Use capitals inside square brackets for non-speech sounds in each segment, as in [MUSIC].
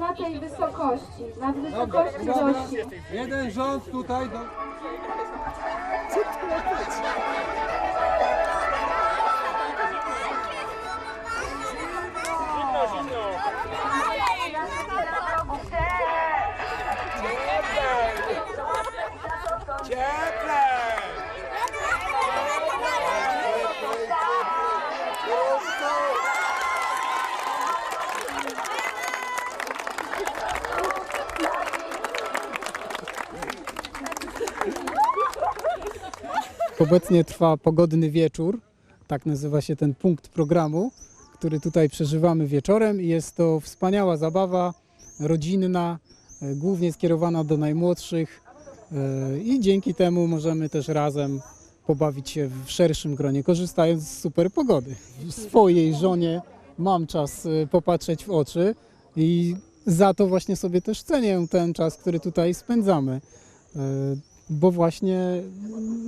Na tej wysokości, nad wysokości dości. Jeden rząd tutaj do... Obecnie trwa pogodny wieczór, tak nazywa się ten punkt programu, który tutaj przeżywamy wieczorem. i Jest to wspaniała zabawa rodzinna, e, głównie skierowana do najmłodszych e, i dzięki temu możemy też razem pobawić się w szerszym gronie, korzystając z super pogody. Swojej żonie mam czas e, popatrzeć w oczy i za to właśnie sobie też cenię ten czas, który tutaj spędzamy. Bo właśnie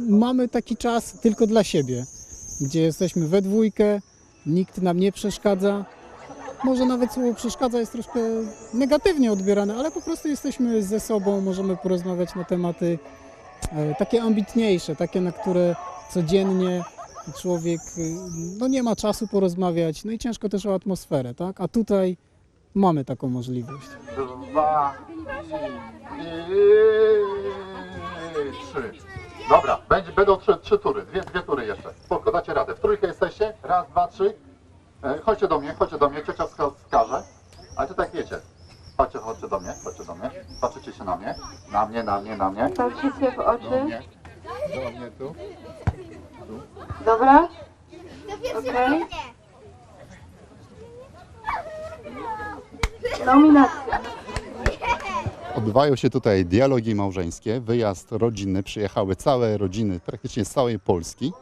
mamy taki czas tylko dla siebie, gdzie jesteśmy we dwójkę, nikt nam nie przeszkadza. Może nawet słowo przeszkadza jest troszkę negatywnie odbierane, ale po prostu jesteśmy ze sobą, możemy porozmawiać na tematy e, takie ambitniejsze, takie, na które codziennie człowiek e, no, nie ma czasu porozmawiać, no i ciężko też o atmosferę, tak? A tutaj mamy taką możliwość. dwa i trzy. Dobra, będzie, będą trzy, trzy tury, dwie, dwie tury jeszcze. Spoko, dacie radę. W trójkę jesteście? Raz, dwa, trzy. E, chodźcie do mnie, chodźcie do mnie, ciocia wska- wskaże. Ale to tak wiecie. Chodźcie, chodźcie do mnie, chodźcie do mnie. Patrzycie się na mnie. Na mnie, na mnie, na mnie. Patrzcie w Do oczy. mnie. Do mnie tu. Dobra? Okej. Nominacja. Odbywają się tutaj dialogi małżeńskie, wyjazd rodzinny. Przyjechały całe rodziny, praktycznie z całej Polski.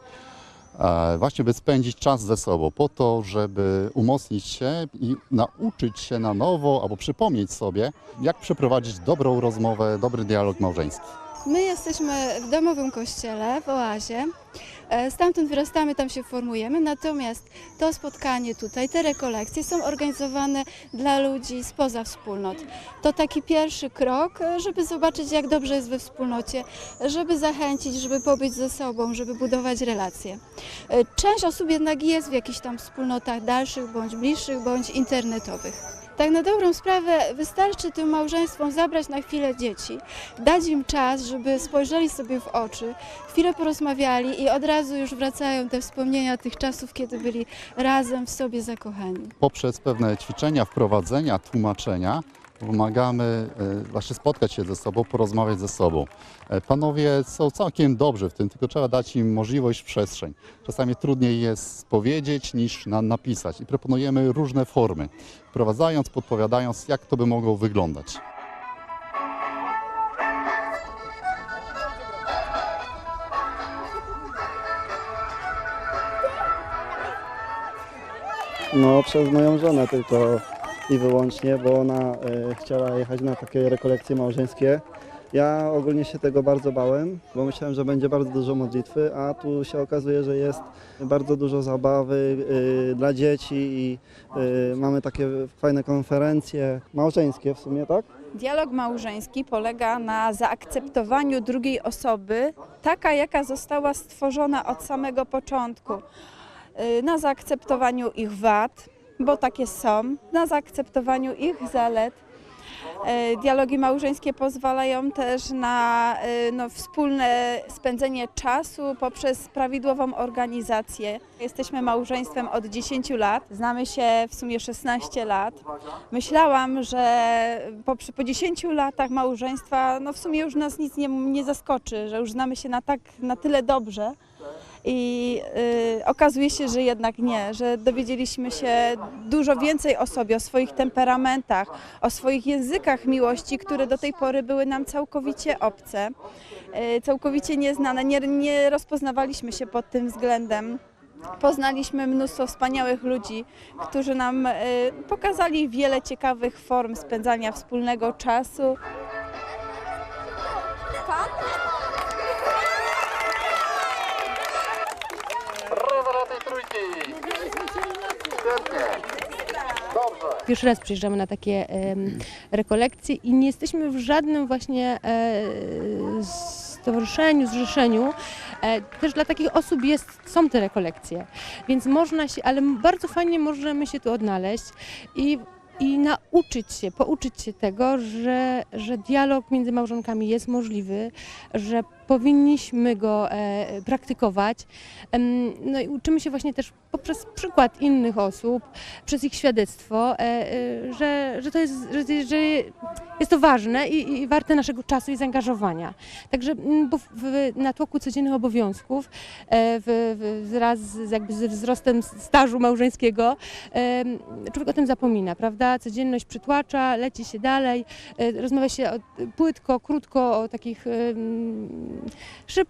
e, Właśnie by spędzić czas ze sobą, po to, żeby umocnić się i nauczyć się na nowo, albo przypomnieć sobie, jak przeprowadzić dobrą rozmowę, dobry dialog małżeński. My jesteśmy w domowym kościele w Oazie. E, Stamtąd wyrastamy, tam się formujemy. Natomiast to spotkanie tutaj, te rekolekcje są organizowane dla ludzi spoza wspólnot. To taki pierwszy krok, e, żeby zobaczyć, jak dobrze jest we wspólnocie, żeby zachęcić, żeby pobyć ze sobą, żeby budować relacje. E, Część osób jednak jest w jakichś tam wspólnotach dalszych, bądź bliższych, bądź internetowych. Tak na dobrą sprawę wystarczy tym małżeństwom zabrać na chwilę dzieci, dać im czas, żeby spojrzeli sobie w oczy, chwilę porozmawiali i od razu już wracają te wspomnienia tych czasów, kiedy byli razem w sobie zakochani. Poprzez pewne ćwiczenia, wprowadzenia, tłumaczenia pomagamy e, właśnie spotkać się ze sobą, porozmawiać ze sobą. E, Panowie są całkiem dobrzy w tym, tylko trzeba dać im możliwość, przestrzeń. Czasami trudniej jest powiedzieć niż na, napisać i proponujemy różne formy, wprowadzając, podpowiadając, jak to by mogło wyglądać. No, przez moją żonę tylko i wyłącznie, bo ona e, chciała jechać na takie rekolekcje małżeńskie. Ja ogólnie się tego bardzo bałem, bo myślałem, że będzie bardzo dużo modlitwy, a tu się okazuje, że jest bardzo dużo zabawy e, dla dzieci i e, mamy takie fajne konferencje małżeńskie w sumie, tak? Dialog małżeński polega na zaakceptowaniu drugiej osoby, taka jaka została stworzona od samego początku. Y, Na zaakceptowaniu ich wad, bo takie są, na zaakceptowaniu ich zalet. Y, Dialogi małżeńskie pozwalają też na y, no, wspólne spędzenie czasu poprzez prawidłową organizację. Jesteśmy małżeństwem od 10 lat, znamy się w sumie 16 lat. Myślałam, że po, po 10 latach małżeństwa, no w sumie już nas nic nie, nie zaskoczy, że już znamy się na, tak, na tyle dobrze. I y, okazuje się, że jednak nie, że dowiedzieliśmy się dużo więcej o sobie, o swoich temperamentach, o swoich językach miłości, które do tej pory były nam całkowicie obce, y, całkowicie nieznane. Nie, nie rozpoznawaliśmy się pod tym względem. Poznaliśmy mnóstwo wspaniałych ludzi, którzy nam y, pokazali wiele ciekawych form spędzania wspólnego czasu. Pierwszy raz przyjeżdżamy na takie rekolekcje i nie jesteśmy w żadnym właśnie e, stowarzyszeniu, zrzeszeniu. E, też dla takich osób jest, są te rekolekcje, więc można się, ale bardzo fajnie możemy się tu odnaleźć i i nauczyć się, pouczyć się tego, że, że dialog między małżonkami jest możliwy, że powinniśmy go e, praktykować. Em, no i uczymy się właśnie też poprzez przykład innych osób, przez ich świadectwo, e, e, że, że to jest, że, że jest to ważne i, i warte naszego czasu i zaangażowania. Także bo w, w natłoku codziennych obowiązków, e, w, w, wraz z, jakby ze wzrostem stażu małżeńskiego, em, człowiek o tym zapomina, prawda? Codzienność przytłacza, leci się dalej, e, rozmawia się o, płytko, krótko o takich em, szyb,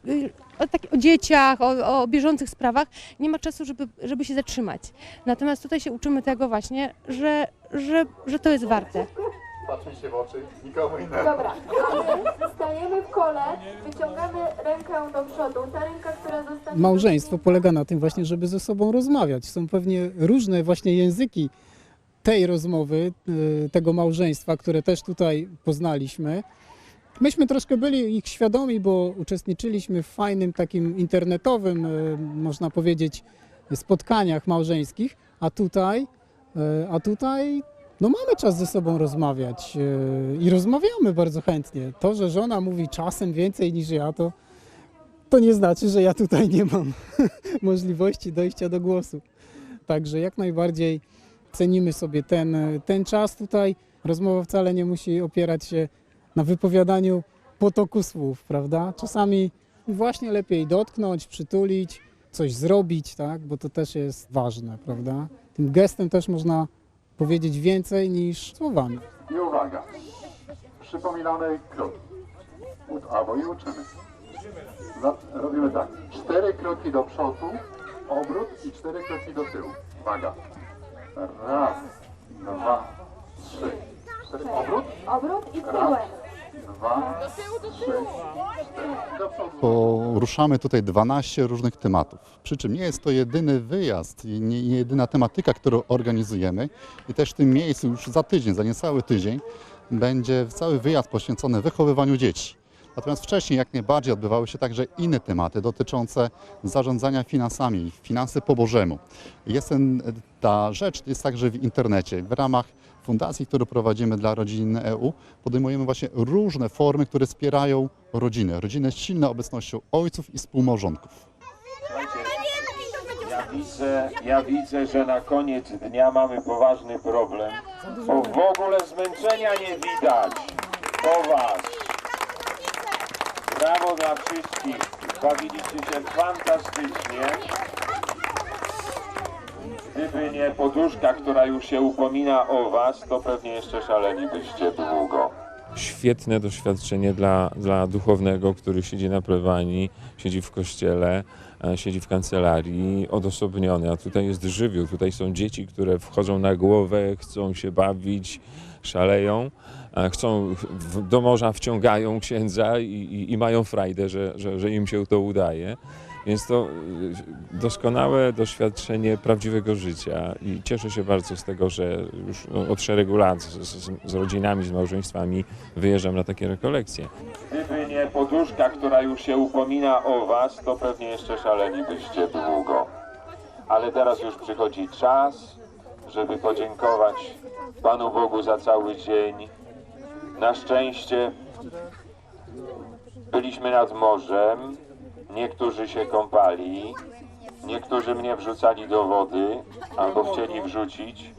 o, tak, o dzieciach, o, o bieżących sprawach. Nie ma czasu, żeby, żeby się zatrzymać. Natomiast tutaj się uczymy tego właśnie, że, że, że to jest warte. Patrzmy się w oczy, nikomu innemu. Dobra, stajemy w kole, wyciągamy rękę do przodu. Ta ręka, która zostanie... Małżeństwo polega na tym właśnie, żeby ze sobą rozmawiać. Są pewnie różne właśnie języki tej rozmowy, y, tego małżeństwa, które też tutaj poznaliśmy. Myśmy troszkę byli ich świadomi, bo uczestniczyliśmy w fajnym takim internetowym, y, można powiedzieć, spotkaniach małżeńskich, a tutaj, y, a tutaj no mamy czas ze sobą rozmawiać y, i rozmawiamy bardzo chętnie. To, że żona mówi czasem więcej niż ja, to, to nie znaczy, że ja tutaj nie mam [LAUGHS] możliwości dojścia do głosu. Także jak najbardziej cenimy sobie ten, ten czas tutaj. Rozmowa wcale nie musi opierać się na wypowiadaniu potoku słów, prawda? Czasami właśnie lepiej dotknąć, przytulić, coś zrobić, tak? Bo to też jest ważne, prawda? Tym gestem też można powiedzieć więcej niż słowami. I uwaga, przypominamy kroki. Albo i uczymy. Robimy tak, cztery kroki do przodu, obrót i cztery kroki do tyłu. Uwaga. Raz, dwa, trzy, cztery. Obrót, Obrót i tyłek. Dwa, trzy. Poruszamy tutaj 12 różnych tematów. Przy czym nie jest to jedyny wyjazd i nie, nie jedyna tematyka, którą organizujemy. I też w tym miejscu już za tydzień, za niecały tydzień, będzie cały wyjazd poświęcony wychowywaniu dzieci. Natomiast wcześniej jak najbardziej odbywały się także inne tematy dotyczące zarządzania finansami, finanse po Bożemu. Jest ten, ta rzecz jest także w internecie. W ramach fundacji, którą prowadzimy dla rodzin EU, podejmujemy właśnie różne formy, które wspierają rodziny. Rodziny z silną obecnością ojców i współmałżonków. Ja widzę, ja widzę, że na koniec dnia mamy poważny problem, bo w ogóle zmęczenia nie widać po was. Brawo dla wszystkich. Bawiliście się fantastycznie. Gdyby nie poduszka, która już się upomina o was, to pewnie jeszcze szalelibyście długo. świetne doświadczenie dla, dla duchownego, który siedzi na plebanii, siedzi w kościele, e, siedzi w kancelarii, odosobniony, a tutaj jest żywioł, tutaj są dzieci, które wchodzą na głowę, chcą się bawić, szaleją, e, chcą, do morza wciągają księdza i, i, i mają frajdę, że, że, że im się to udaje. Więc to y, doskonałe doświadczenie prawdziwego życia i cieszę się bardzo z tego, że już od szeregu lat z, z, z rodzinami, z małżeństwami wyjeżdżam na takie rekolekcje. Gdyby nie poduszka, która już się upomina o was, to pewnie jeszcze szalelibyście długo. Ale teraz już przychodzi czas, żeby podziękować Panu Bogu za cały dzień. Na szczęście byliśmy nad morzem, niektórzy się kąpali, niektórzy mnie wrzucali do wody albo chcieli wrzucić.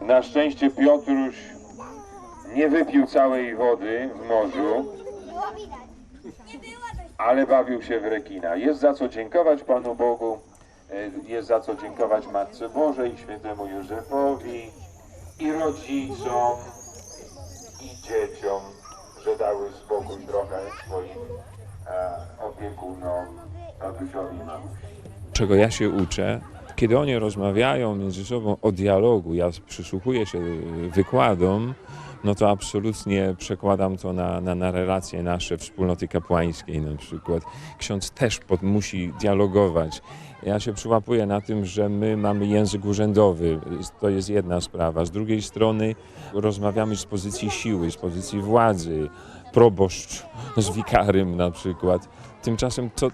Na szczęście Piotruś nie wypił całej wody w morzu, ale bawił się w rekina. Jest za co dziękować Panu Bogu, e, jest za co dziękować Matce Bożej, świętemu Józefowi i rodzicom i dzieciom, że dały spokój trochę swoim e, opiekunom, tatusiowi i mamusi. Czego ja się uczę, kiedy oni rozmawiają między sobą o dialogu, ja przysłuchuję się wykładom, no to absolutnie przekładam to na, na, na relacje nasze wspólnoty kapłańskiej na przykład. Ksiądz też pod, musi dialogować. Ja się przyłapuję na tym, że my mamy język urzędowy, to jest jedna sprawa. Z drugiej strony rozmawiamy z pozycji siły, z pozycji władzy, proboszcz z wikarym na przykład. Tymczasem to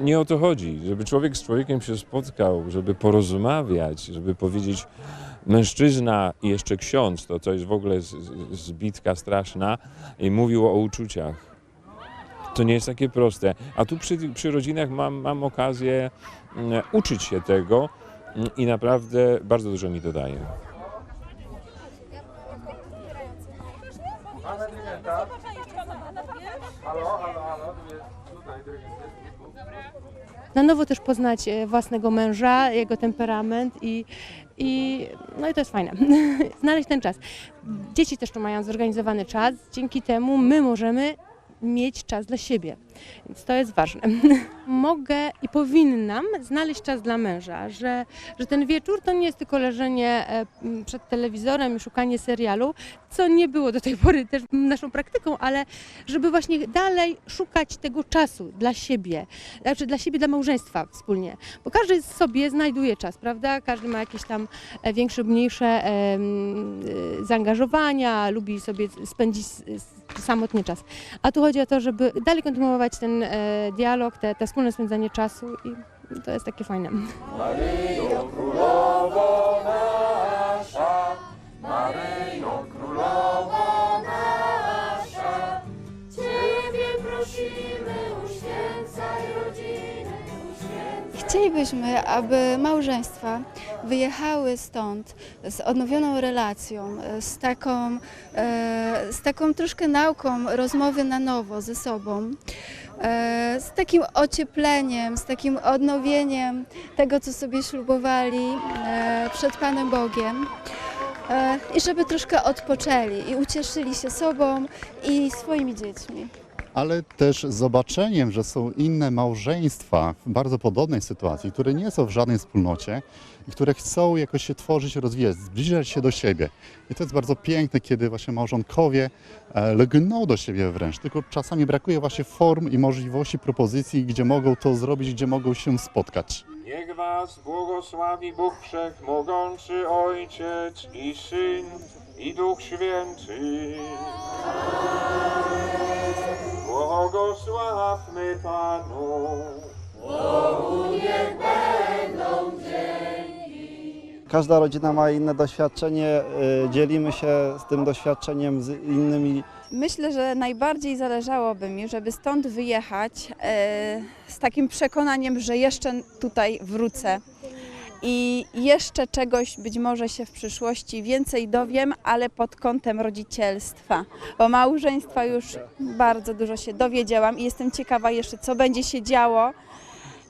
nie o to chodzi, żeby człowiek z człowiekiem się spotkał, żeby porozmawiać, żeby powiedzieć mężczyzna i jeszcze ksiądz, to jest w ogóle zbitka straszna i mówił o uczuciach. To nie jest takie proste. A tu przy, przy rodzinach mam, mam okazję mm, uczyć się tego mm, i naprawdę bardzo dużo mi dodaje. Na nowo też poznać e, własnego męża, jego temperament i, i no i to jest fajne. [LAUGHS] Znaleźć ten czas. Dzieci też tu mają zorganizowany czas, dzięki temu my możemy mieć czas dla siebie. Więc to jest ważne. [LAUGHS] Mogę i powinnam znaleźć czas dla męża, że, że ten wieczór to nie jest tylko leżenie e, przed telewizorem i szukanie serialu, co nie było do tej pory też naszą praktyką, ale żeby właśnie dalej szukać tego czasu dla siebie, znaczy dla siebie, dla małżeństwa wspólnie, bo każdy sobie znajduje czas, prawda? Każdy ma jakieś tam e, większe, mniejsze e, zaangażowania, lubi sobie spędzić samotnie czas. A tu chodzi o to, żeby dalej kontynuować ten e, dialog, te, te wspólne spędzanie czasu i to jest takie fajne. Ciebie prosimy, uświęcaj rodziny, Chcielibyśmy, aby małżeństwa wyjechały stąd z odnowioną relacją, z taką, e, z taką troszkę nauką rozmowy na nowo ze sobą, e, z takim ociepleniem, z takim odnowieniem tego, co sobie ślubowali e, przed Panem Bogiem. I żeby troszkę odpoczęli i ucieszyli się sobą i swoimi dziećmi. Ale też zobaczeniem, że są inne małżeństwa w bardzo podobnej sytuacji, które nie są w żadnej wspólnocie i które chcą jakoś się tworzyć, rozwijać, zbliżać się do siebie. I to jest bardzo piękne, kiedy właśnie małżonkowie e, lgną do siebie wręcz, tylko czasami brakuje właśnie form i możliwości propozycji, gdzie mogą to zrobić, gdzie mogą się spotkać. Niech was błogosławi Bóg Wszechmogący, Ojciec i Syn i Duch Święty. Błogosławmy Panu. Każda rodzina ma inne doświadczenie, y, dzielimy się z tym doświadczeniem z innymi Myślę, że najbardziej zależałoby mi, żeby stąd wyjechać e, z takim przekonaniem, że jeszcze tutaj wrócę i jeszcze czegoś być może się w przyszłości więcej dowiem, ale pod kątem rodzicielstwa. Bo małżeństwa już bardzo dużo się dowiedziałam i jestem ciekawa jeszcze, co będzie się działo.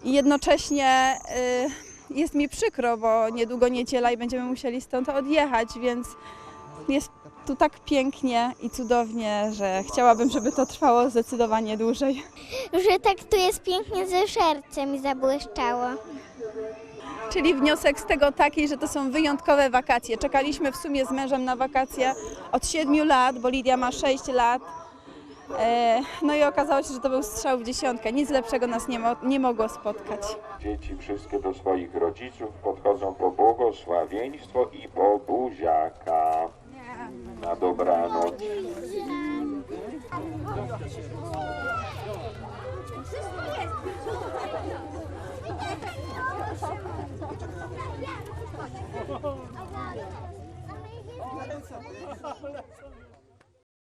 I jednocześnie e, jest mi przykro, bo niedługo niedziela i będziemy musieli stąd odjechać, więc jest tu tak pięknie i cudownie, że chciałabym, żeby to trwało zdecydowanie dłużej. że tak tu jest pięknie ze sercem i zabłyszczało. Czyli wniosek z tego taki, że to są wyjątkowe wakacje. Czekaliśmy w sumie z mężem na wakacje od 7 lat, bo Lidia ma 6 lat. E, No i okazało się, że to był strzał w dziesiątkę. Nic lepszego nas nie, mo- nie mogło spotkać. Dzieci wszystkie do swoich rodziców podchodzą po błogosławieństwo i po buziaka. Na dobranoc. Thank you. [LAUGHS] 我没事，我没事。[LAUGHS]